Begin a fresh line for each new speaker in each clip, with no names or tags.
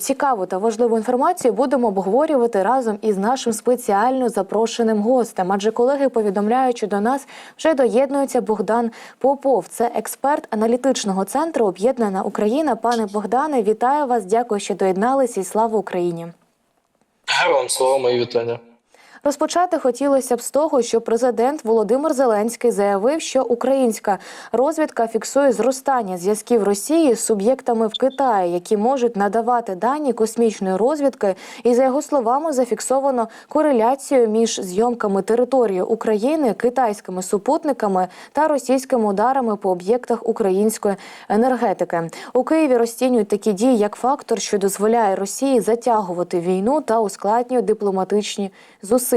Цікаву та важливу інформацію будемо обговорювати разом із нашим спеціально запрошеним гостем. Адже колеги повідомляють, до нас вже доєднується Богдан Попов. Це експерт аналітичного центру Об'єднана Україна. Пане Богдане, вітаю вас. Дякую, що доєдналися і слава Україні.
Героям слава мої вітання.
Розпочати хотілося б з того, що президент Володимир Зеленський заявив, що українська розвідка фіксує зростання зв'язків Росії з суб'єктами в Китаї, які можуть надавати дані космічної розвідки. І за його словами зафіксовано кореляцію між зйомками території України, китайськими супутниками та російськими ударами по об'єктах української енергетики. У Києві розцінюють такі дії як фактор, що дозволяє Росії затягувати війну та ускладнює дипломатичні зусилля.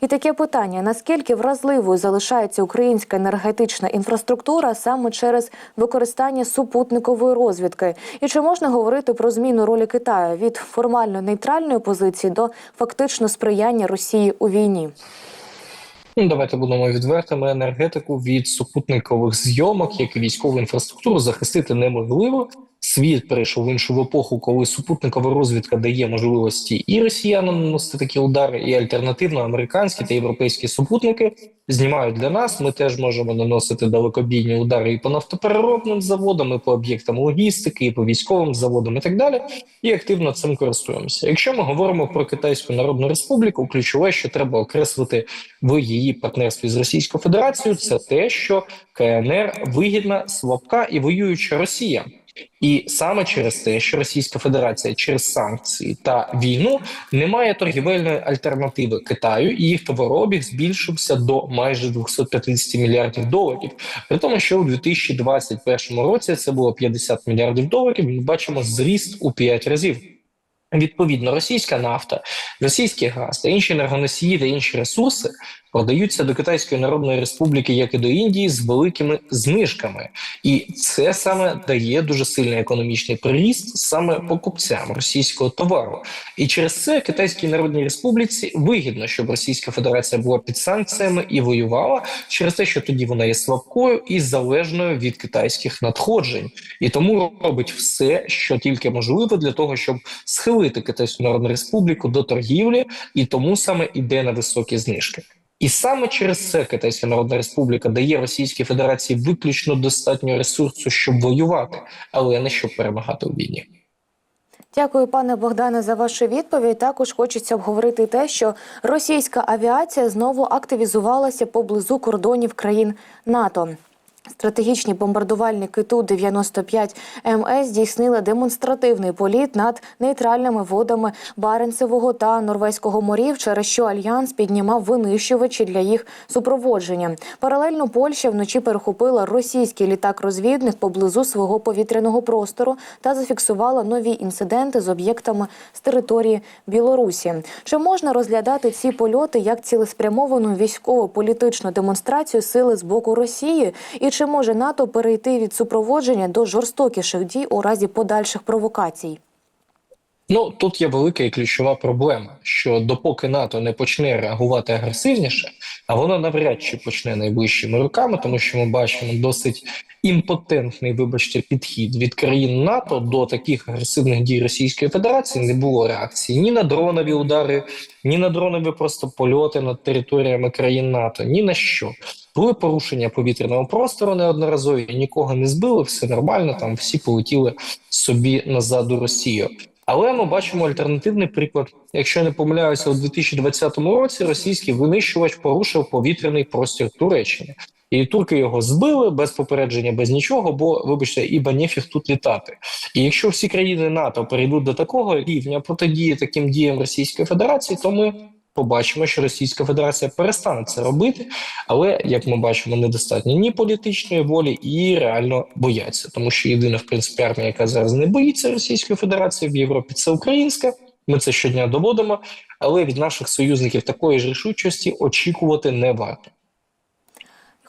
І таке питання: наскільки вразливою залишається українська енергетична інфраструктура саме через використання супутникової розвідки? І чи можна говорити про зміну ролі Китаю від формально нейтральної позиції до фактично сприяння Росії у війні?
Ну, давайте будемо відвертими. Енергетику від супутникових зйомок, як і військову інфраструктуру, захистити неможливо. Світ перейшов в іншу епоху, коли супутникова розвідка дає можливості і росіянам наносити такі удари, і альтернативно американські та європейські супутники знімають для нас. Ми теж можемо наносити далекобійні удари і по нафтопереробним заводам, і по об'єктам логістики, і по військовим заводам, і так далі. І активно цим користуємося. Якщо ми говоримо про Китайську Народну Республіку, ключове, що треба окреслити в її партнерстві з Російською Федерацією, це те, що КНР вигідна, слабка і воююча Росія. І саме через те, що Російська Федерація через санкції та війну не має торгівельної альтернативи Китаю, і їх товарообіг збільшився до майже 250 мільярдів доларів. При тому, що у 2021 році це було 50 мільярдів доларів. Ми бачимо зріст у 5 разів. Відповідно, російська нафта, російський газ та інші енергоносії та інші ресурси продаються до Китайської Народної Республіки, як і до Індії, з великими знижками, і це саме дає дуже сильний економічний приріст саме покупцям російського товару. І через це Китайській Народній Республіці вигідно, щоб Російська Федерація була під санкціями і воювала через те, що тоді вона є слабкою і залежною від китайських надходжень, і тому робить все, що тільки можливо, для того, щоб схилити Китайську Народну Республіку до торгівлі, і тому саме іде на високі знижки. І саме через це Китайська Народна Республіка дає Російській Федерації виключно достатньо ресурсу, щоб воювати, але не щоб перемагати у війні.
Дякую, пане Богдане, за вашу відповідь. Також хочеться обговорити те, що російська авіація знову активізувалася поблизу кордонів країн НАТО. Стратегічні бомбардувальники Ту-95 МС здійснили демонстративний політ над нейтральними водами Баренцевого та Норвезького морів, через що альянс піднімав винищувачі для їх супроводження. Паралельно Польща вночі перехопила російський літак-розвідник поблизу свого повітряного простору та зафіксувала нові інциденти з об'єктами з території Білорусі. Чи можна розглядати ці польоти як цілеспрямовану військово-політичну демонстрацію сили з боку Росії? І чи може НАТО перейти від супроводження до жорстокіших дій у разі подальших провокацій?
Ну тут є велика і ключова проблема, що допоки НАТО не почне реагувати агресивніше, а воно навряд чи почне найближчими роками, тому що ми бачимо досить імпотентний, вибачте, підхід від країн НАТО до таких агресивних дій Російської Федерації. Не було реакції ні на дронові удари, ні на дронові просто польоти над територіями країн НАТО, ні на що. Були порушення повітряного простору неодноразові, нікого не збили, все нормально. Там всі полетіли собі назад у Росію. Але ми бачимо альтернативний приклад. Якщо не помиляюся, у 2020 році російський винищувач порушив повітряний простір Туреччини, і турки його збили без попередження, без нічого. Бо, вибачте, іба нефіг тут літати. І якщо всі країни НАТО перейдуть до такого рівня протидії таким діям Російської Федерації, то ми побачимо, що Російська Федерація перестане це робити, але як ми бачимо, недостатньо ні політичної волі, і реально бояться, тому що єдина в принципі армія, яка зараз не боїться Російської Федерації в Європі, це українська. Ми це щодня доводимо, але від наших союзників такої ж рішучості очікувати не варто.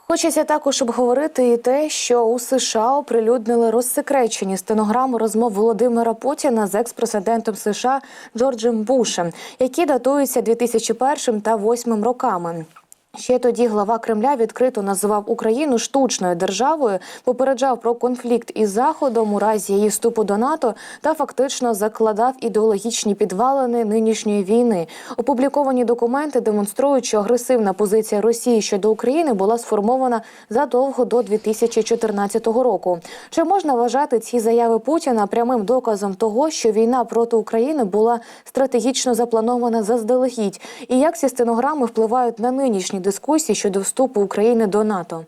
Хочеться також обговорити і те, що у США оприлюднили розсекречені стенограму розмов Володимира Путіна з екс-президентом США Джорджем Бушем, які датуються 2001 та 2008 роками. Ще тоді глава Кремля відкрито називав Україну штучною державою, попереджав про конфлікт із Заходом у разі її вступу до НАТО та фактично закладав ідеологічні підвалини нинішньої війни. Опубліковані документи демонструють, що агресивна позиція Росії щодо України була сформована задовго до 2014 року. Чи можна вважати ці заяви Путіна прямим доказом того, що війна проти України була стратегічно запланована заздалегідь? І як ці стенограми впливають на нинішні дискусії щодо вступу України до НАТО?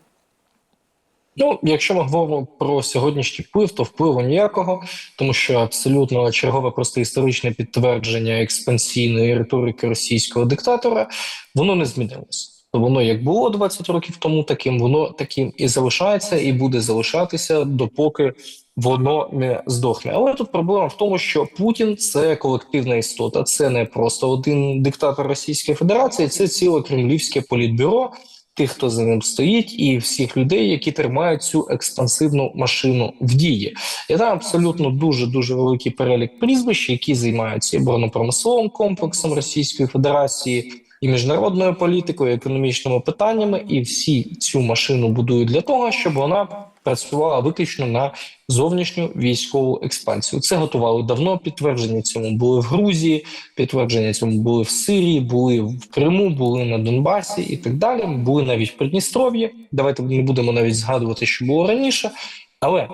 Ну, якщо ми говоримо про сьогоднішній вплив, то впливу ніякого, тому що абсолютно чергове просто історичне підтвердження експансійної риторики російського диктатора воно не змінилося. Воно як було 20 років тому, таким воно таким і залишається, і буде залишатися допоки воно не здохне. Але тут проблема в тому, що Путін це колективна істота, це не просто один диктатор Російської Федерації, це ціле кремлівське політбюро тих, хто за ним стоїть, і всіх людей, які тримають цю експансивну машину в дії. І там абсолютно дуже дуже великий перелік прізвищ, які займаються оборонно-промисловим комплексом Російської Федерації. І міжнародною політикою, і економічними питаннями, і всі цю машину будують для того, щоб вона працювала виключно на зовнішню військову експансію. Це готували давно. Підтвердження цьому були в Грузії, підтвердження цьому були в Сирії, були в Криму, були на Донбасі і так далі. Були навіть в Придністров'ї. Давайте не будемо навіть згадувати, що було раніше, але.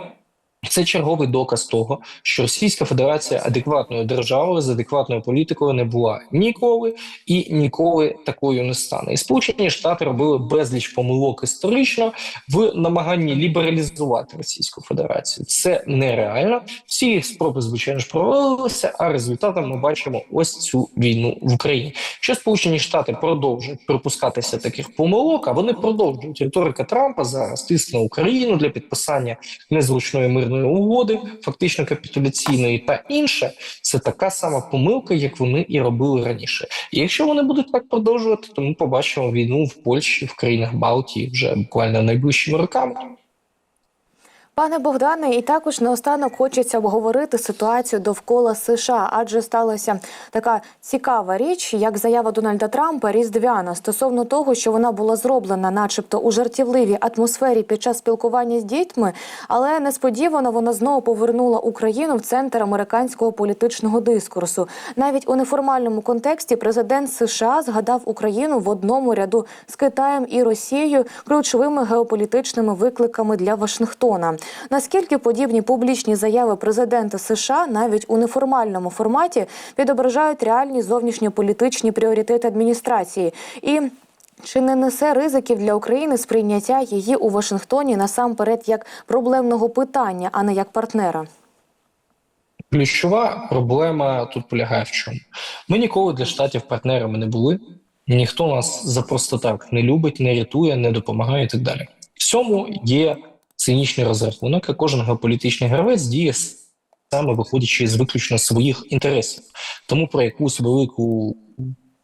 Це черговий доказ того, що Російська Федерація адекватною державою з адекватною політикою не була ніколи і ніколи такою не стане. І Сполучені Штати робили безліч помилок історично в намаганні лібералізувати Російську Федерацію. Це нереально. Всі їх спроби, звичайно ж, провалилися. А результатом ми бачимо ось цю війну в Україні. Що Сполучені Штати продовжують припускатися таких помилок, а вони продовжують риторика Трампа зараз тиск на Україну для підписання незручної мирної угоди, фактично капітуляційної та інше. Це така сама помилка, як вони і робили раніше. І якщо вони будуть так продовжувати, то ми побачимо війну в Польщі, в країнах Балтії вже буквально найближчими роками.
Пане Богдане, і також наостанок хочеться обговорити ситуацію довкола США, адже сталася така цікава річ, як заява Дональда Трампа різдвяна стосовно того, що вона була зроблена, начебто, у жартівливій атмосфері під час спілкування з дітьми, але несподівано вона знову повернула Україну в центр американського політичного дискурсу. Навіть у неформальному контексті президент США згадав Україну в одному ряду з Китаєм і Росією ключовими геополітичними викликами для Вашингтона. Наскільки подібні публічні заяви президента США навіть у неформальному форматі відображають реальні зовнішньополітичні пріоритети адміністрації і чи не несе ризиків для України сприйняття її у Вашингтоні насамперед як проблемного питання, а не як партнера?
Ключова проблема тут полягає в чому? Ми ніколи для штатів партнерами не були. Ніхто нас за просто так не любить, не рятує, не допомагає і так далі. В цьому є цинічний розрахунок, і кожен геополітичний гравець діє саме виходячи з виключно своїх інтересів. Тому про якусь велику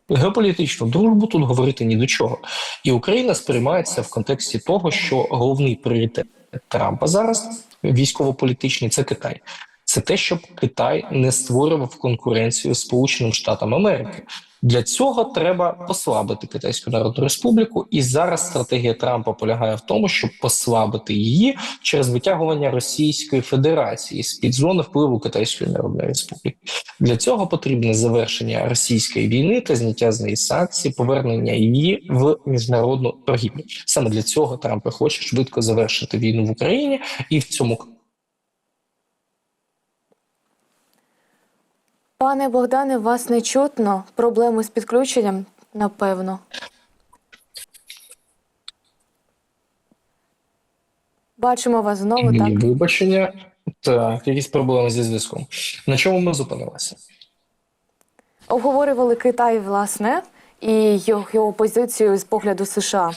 геополітичну дружбу тут говорити ні до чого. І Україна сприймається в контексті того, що головний пріоритет Трампа зараз військово-політичний це Китай. Це те, щоб Китай не створював конкуренцію Сполученим Штатам Америки. Для цього треба послабити Китайську Народну Республіку, і зараз стратегія Трампа полягає в тому, щоб послабити її через витягування Російської Федерації з під зони впливу Китайської Народної Республіки. Для цього потрібне завершення російської війни та зняття з неї санкцій, повернення її в міжнародну торгівлю. Саме для цього Трамп хоче швидко завершити війну в Україні, і в цьому
Пане Богдане, вас не чутно. Проблеми з підключенням, напевно. Бачимо вас знову, так?
Вибачення. Так, якісь проблеми зі зв'язком. На чому ми зупинилися?
Обговорювали Китай, власне, і його, його позицію з погляду США.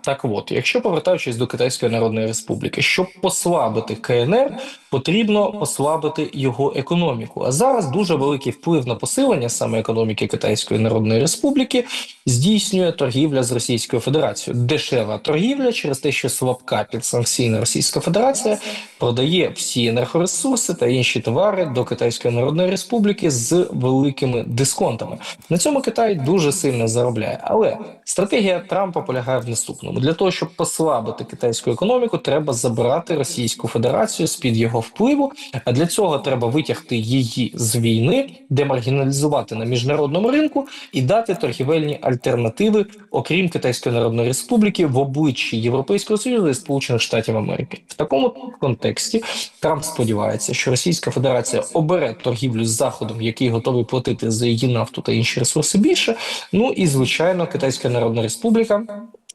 Так от, якщо повертаючись до Китайської Народної Республіки, щоб послабити КНР, потрібно послабити його економіку. А зараз дуже великий вплив на посилення саме економіки Китайської Народної Республіки здійснює торгівля з Російською Федерацією. Дешева торгівля через те, що слабка підсанкційна Російська Федерація продає всі енергоресурси та інші товари до Китайської Народної Республіки з великими дисконтами. На цьому Китай дуже сильно заробляє. Але стратегія Трампа полягає в наступному: для того, щоб послабити китайську економіку, треба забирати Російську Федерацію з під його впливу. А для цього треба витягти її з війни, демаргіналізувати на міжнародному ринку і дати торгівельні альтернативи, окрім Китайської Народної Республіки, в обличчі Європейського Союзу і Сполучених Штатів Америки. В такому контексті Трамп сподівається, що Російська Федерація обере торгівлю з Заходом, який готовий платити за її нафту та інші ресурси більше. Ну і звичайно, Китайська Народна Республіка.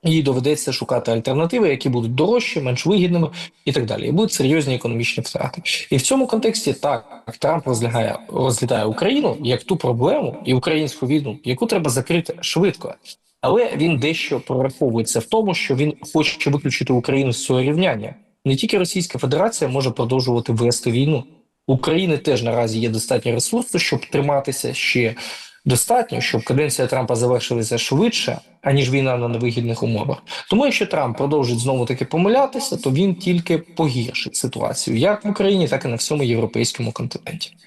Їй доведеться шукати альтернативи, які будуть дорожчі, менш вигідними і так далі. І будуть серйозні економічні втрати. І в цьому контексті так Трамп розглядає розглядає Україну як ту проблему і українську війну, яку треба закрити швидко. Але він дещо прораховується в тому, що він хоче виключити Україну з цього рівняння. Не тільки Російська Федерація може продовжувати вести війну. України теж наразі є достатньо ресурсу, щоб триматися ще достатньо, щоб каденція Трампа завершилася швидше, аніж війна на невигідних умовах. Тому, якщо Трамп продовжить знову таки помилятися, то він тільки погіршить ситуацію як в Україні, так і на всьому європейському континенті.